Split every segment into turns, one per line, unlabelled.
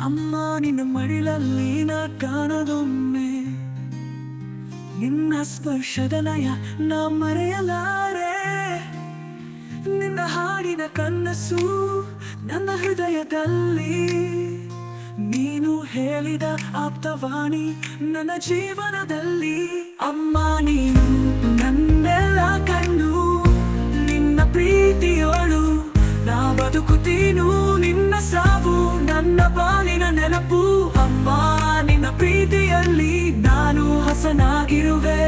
ಅಮ್ಮ, ನಿನ್ನ ಮಡಿಲಲ್ಲಿ ನಾ ಕಾಣದೊಮ್ಮೆ. ನಿನ್ನ ಸ್ಪರ್ಶದ ಲಯ ನಾ ಮರೆಯಲಾರೆ. ನಿನ್ನ ಹಾಡಿನ ಕನಸು ನನ್ನ ಹೃದಯದಲ್ಲಿ. ನೀನು ಹೇಳಿದ ಆಪ್ತವಾಣಿ ನನ್ನ ಜೀವನದಲ್ಲಿ. ಅಮ್ಮ, ನೀನು ನನ್ನೆಲ್ಲ ಕಣ್ಣು ಬದುಕುತ್ತೀನು ನಿನ್ನ ಸಾವು, ನನ್ನ ಬಾಳಿನ ನೆನಪು. ಅಮ್ಮ, ನಿನ್ನ ಪ್ರೀತಿಯಲ್ಲಿ ನಾನು ಹಸನಾಗಿರುವೆ.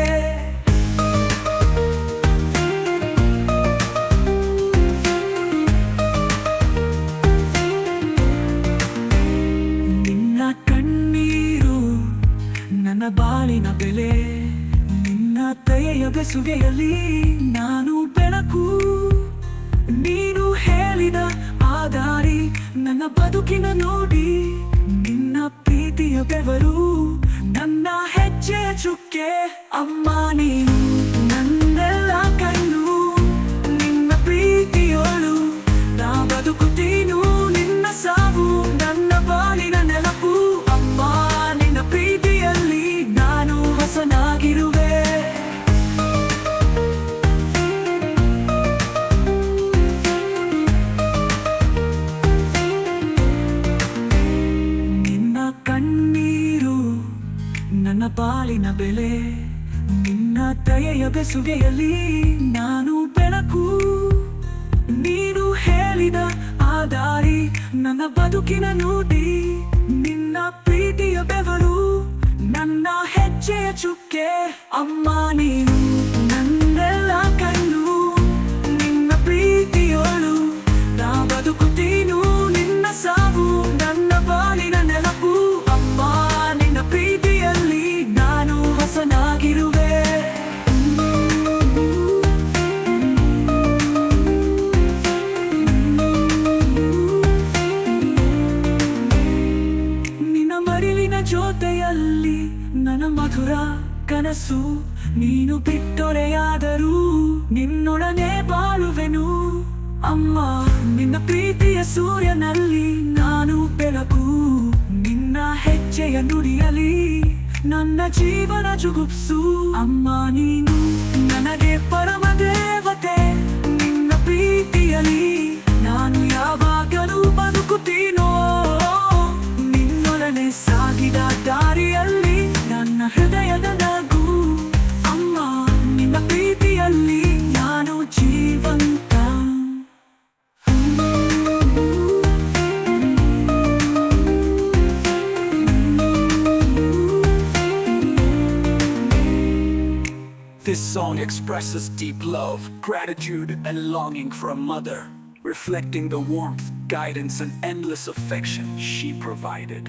ನಿನ್ನ ಕಣ್ಣೀರು, ನನ್ನ ಬಾಳಿನ ಬೆಲೆ. ನಿನ್ನ ತಯ ಬೆಸುಗೆಯಲ್ಲಿ ನಾನು ಬೆಳಕು. ನೀನು ಹೇಳಿದ ಆ ನನ್ನ ಬದುಕಿನ ನೋಡಿ. ನಿನ್ನ ಪ್ರೀತಿಯ ಬೆವರು, ನನ್ನ ಹೆಜ್ಜೆ ಚುಕ್ಕೆ. ಅಮ್ಮ ನೀನು, ನನ್ನೆಲ್ಲ ಕಣ್ಣು ನಿನ್ನ ಪ್ರೀತಿಯೋಳು, ನಾ ಬದುಕುತ್ತೀನು ನಿನ್ನ ಸಾವು. ನನ್ನ ಬಾಳಿನ ನೆನಪು, ಅಮ್ಮ, ನಿನ್ನ ಪ್ರೀತಿಯಲ್ಲಿ ನಾನು ಹೊಸನಾಗಿರುವೆ. ನನ್ನ ಪಾಲಿನ ಬೆಲೆ ನಿನ್ನ ದಯೆಯ ಬೆಸುಗೆಯಲ್ಲಿ ನಾನು ಬೆಳಕು. ನೀನು ಹೇಳಿದ ಆ ನನ್ನ ಬದುಕಿನ ನೋಡಿ ನಿನ್ನ ಪ್ರೀತಿಯ ಬೆವರು ನನ್ನ ಹೆಜ್ಜೆಯ ಚುಕ್ಕೆ. ಅಮ್ಮ, ನೀನು ಜೊತೆಯಲ್ಲಿ ನನ್ನ ಮಧುರ ಕನಸು, ನೀನು ಬಿಟ್ಟೊರೆಯಾದರೂ ನಿನ್ನೊಡನೆ ಬಾಳುವೆನು. ಅಮ್ಮ, ನಿನ್ನ ಪ್ರೀತಿಯ ಸೂರ್ಯನಲ್ಲಿ ನಾನು ಬೆಳಕು, ನಿನ್ನ ಹೆಜ್ಜೆಯ ನುಡಿಯಲಿ ನನ್ನ ಜೀವನ ಜುಗುಪ್ಸು. ಅಮ್ಮ, ನೀನು
This song expresses deep love, gratitude, and longing for a mother, reflecting the warmth, guidance, and endless affection she provided.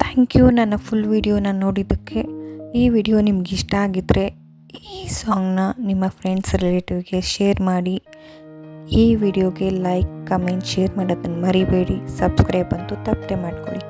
Thank you ನನ್ನ ಫುಲ್ ವಿಡಿಯೋನ ನೋಡಿದ್ದಕ್ಕೆ ಈ ವಿಡಿಯೋ ನಿಮ್ಗೆ ಇಷ್ಟ ಆಗಿದ್ದರೆ ಈ ಸಾಂಗ್ನ ನಿಮ್ಮ ಫ್ರೆಂಡ್ಸ್ ರಿಲೇಟಿವ್ಗೆ ಶೇರ್ ಮಾಡಿ ಈ ವಿಡಿಯೋಗೆ ಲೈಕ್ ಕಮೆಂಟ್ ಶೇರ್ ಮಾಡೋದನ್ನು ಮರಿಬೇಡಿ ಸಬ್ಸ್ಕ್ರೈಬ್ ಅಂತೂ ತಪ್ಪದೆ ಮಾಡ್ಕೊಳ್ಳಿ